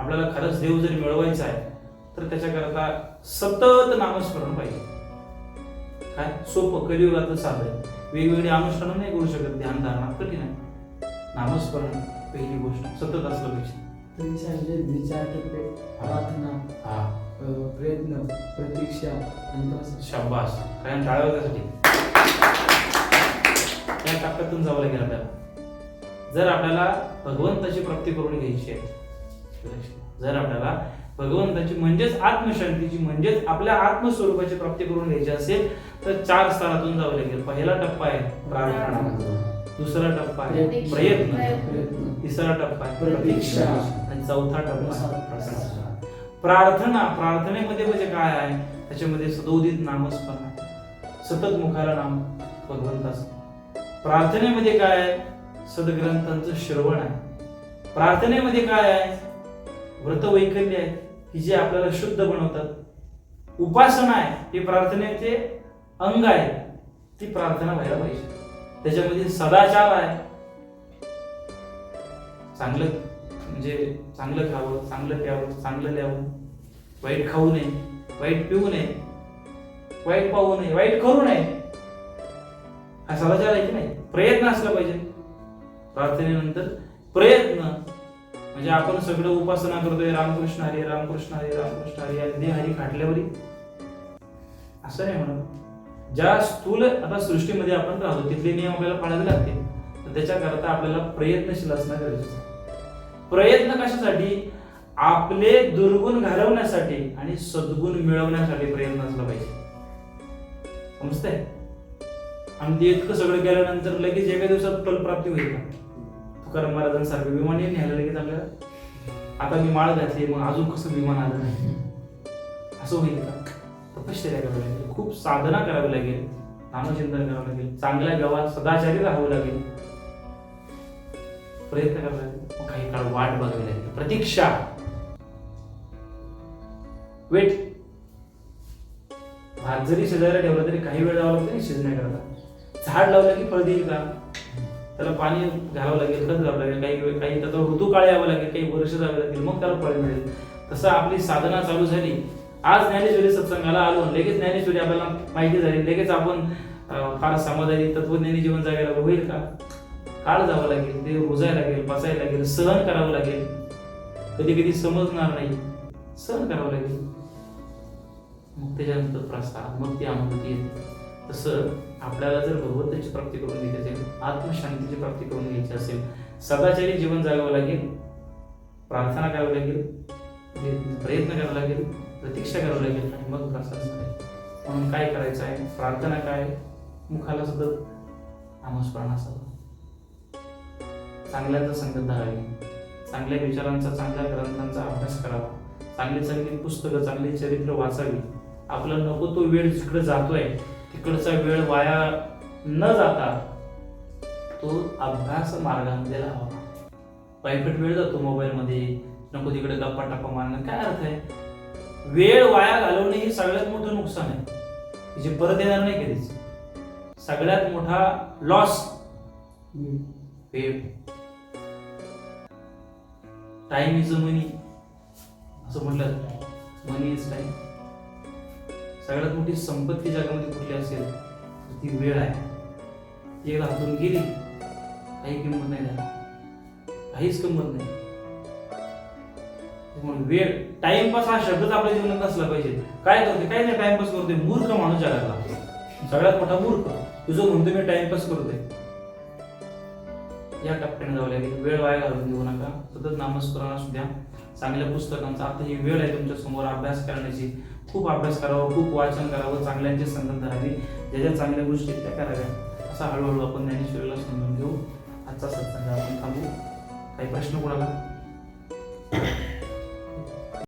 आपल्याला खरंच देव जर मिळवायचा आहे तर त्याच्याकरता सतत नामस्मरण पाहिजे. काय? सोपं कलियुगातलं साधं आहे. वेगवेगळी अनुष्ठानं नाही करू शकत ध्यान धारणा कठीण आहे नामस्मरण पहिली गोष्ट सतत असलं पाहिजे. तुम्ही सांगितले विचार टप्पे प्रार्थना हा. प्रयत्न प्रतीक्षा आणि. शाबास. कारण टाळावं त्यासाठी. त्या टप्प्यातून जावं लागेल आपल्याला. जर आपल्याला भगवंताची प्राप्ती करून घ्यायची आहे जर आपल्याला भगवंताची म्हणजेच आत्मशांतीची म्हणजेच आपल्या आत्मस्वरूपाची प्राप्ती करून घ्यायची असेल तर चार स्तरातून जावं लागेल. पहिला टप्पा आहे प्रार्थना. दुसरा टप्पा आहे. प्रयत्न. तिसरा टप्पा आहे प्रतीक्षा. आणि चौथा टप्पा. प्रार्थना. प्रार्थनेमध्ये म्हणजे काय आहे? त्याच्यामध्ये सदोदित नामस्मरण. आहे सतत मुखाला नाम भगवंताचं प्रार्थनेमध्ये काय आहे? सदग्रंथांचं श्रवण आहे. प्रार्थनेमध्ये काय आहे? व्रत वैकल्य आहे की जे आपल्याला शुद्ध बनवतात. उपासना आहे हे प्रार्थनेचे अंग आहे. ती प्रार्थना व्हायला पाहिजे. त्याच्यामध्ये सदाचार आहे. चांगलं म्हणजे चांगलं खावं चांगलं प्यावं चांगलं द्यावं वाईट खाऊ नये वाईट पिऊ नये वाईट पाहू नये वाईट करू नये. हा सदाचार आहे की नाही? प्रयत्न असला पाहिजे. प्रार्थनेनंतर प्रयत्न. म्हणजे आपण सगळं उपासना करतोय रामकृष्ण हरी रामकृष्ण हरी रामकृष्ण हरी आणि ते हरी खाटल्यावरी. असं नाही म्हणत. ज्या स्थूल आता सृष्टीमध्ये आपण राहतो तिथले नियम आपल्याला पाळावे लागतील. तर त्याच्याकरता आपल्याला प्रयत्नशील असणं गरजेचं आहे. प्रयत्न कशासाठी? आपले दुर्गुण घालवण्यासाठी आणि सद्गुण मिळवण्यासाठी प्रयत्न असला पाहिजे. समजतंय? आणि ते इतकं सगळं केल्यानंतर लगेच एका दिवसात फलप्राप्ती होईल का? तुकाराम महाराजांसारखं विमान येईल न्यायला लगेच आपल्याला आता मी माळ घातली मग अजून कसं विमान आलं नाही? असं होईल का? तपश्चर्या करावी लागेल? खूप साधना करावी लागेल. नामचिंतन करावं लागेल. चांगल्या गावात सदाचारी राहावं लागेल. प्रयत्न करावा लागेल. काही काळ वाट बघावी लागेल. प्रतीक्षा! वेट भात जरी शेजारी ठेवला तरी काही वेळ लावला तरी शिजण्याकरता झाड लावलं की फळ देईल का? त्याला पाणी घालावं लागेल खत घालावं लागेल काही वेळ काही त्याचा ऋतू काळ यावं लागेल काही वर्ष जावे लागतील मग त्याला फळ मिळेल. तसं आपली साधना चालू झाली. आज ज्ञानेश्वरी सत्संगाला आलो लगेच ज्ञानेश्वरी आपल्याला माहिती झाली. लगेच आपण फार समाधानी तत्वज्ञानी जीवन जगायला होईल का? काळ जावं लागेल ते रुजायला लागेल बसायला लागेल सहन करावं लागेल. कधी कधी समजणार नाही. सहन करावं लागेल. मग त्याच्यानंतर प्रसाद मग ती अनुभूती येते. तसं आपल्याला जर भगवंताची प्राप्ती करून घ्यायची असेल आत्मशांतीची प्राप्ती करून घ्यायची असेल सदाचारी जीवन जगावं लागेल प्रार्थना करावी लागेल प्रयत्न करावा लागेल प्रतीक्षा करावी लागेल आणि मग प्रसाद म्हणून काय करायचं आहे? प्रार्थना काय? मुखाला सतत नामस्मरण असावं चांगल्याचं संगत धरावी. चांगल्या विचारांचा चांगल्या ग्रंथांचा अभ्यास करावा. चांगली चांगली पुस्तकं चांगली चरित्र वाचावी. आपला नको तो वेळ जिकडे जातोय तिकडचा वेळ वाया न जाता तो अभ्यास मार्गामध्ये लावा वाईफट वेळ जातो मोबाईलमध्ये. नको तिकडे गप्पा टप्पा मारणं. काय अर्थ आहे? वेळ वाया घालवणे हे सगळ्यात मोठं नुकसान आहे. की जे परत येणार नाही कधीच. सगळ्यात मोठा लॉस वेळ. टाइम इज अ मनी असं म्हटलं मनी इज टाइम सगळ्यात मोठी संपत्ती जगामध्ये कुठली असेल तर ती वेळ आहे. ती एकदा हातून गेली काही किंमत नाही त्याला काहीच किंमत नाही. त्यामुळे वेळ टाइमपास हा शब्दच आपल्या जीवनात नसला पाहिजे. काय करते काय नाही टाइमपास करतोय. मूर्ख माणूस जगातला सगळ्यात मोठा मूर्ख. तुझं म्हणतो मी टाइमपास करतोय. या टप्प्याने जावं लागेल. वेळ वाया घालून देऊ नका. सतत नामस्मरण असू द्या. चांगल्या पुस्तकांचा आता ही वेळ आहे तुमच्यासमोर अभ्यास करण्याची. खूप अभ्यास करावा खूप वाचन करावं चांगल्यांची संगत धरावी ज्या ज्या चांगल्या गोष्टी त्या कराव्या. असा हळूहळू आपण ज्ञानेश्वरीला समजून घेऊ. आजचा सत्संग आपण थांबू. काही प्रश्न कोणाला?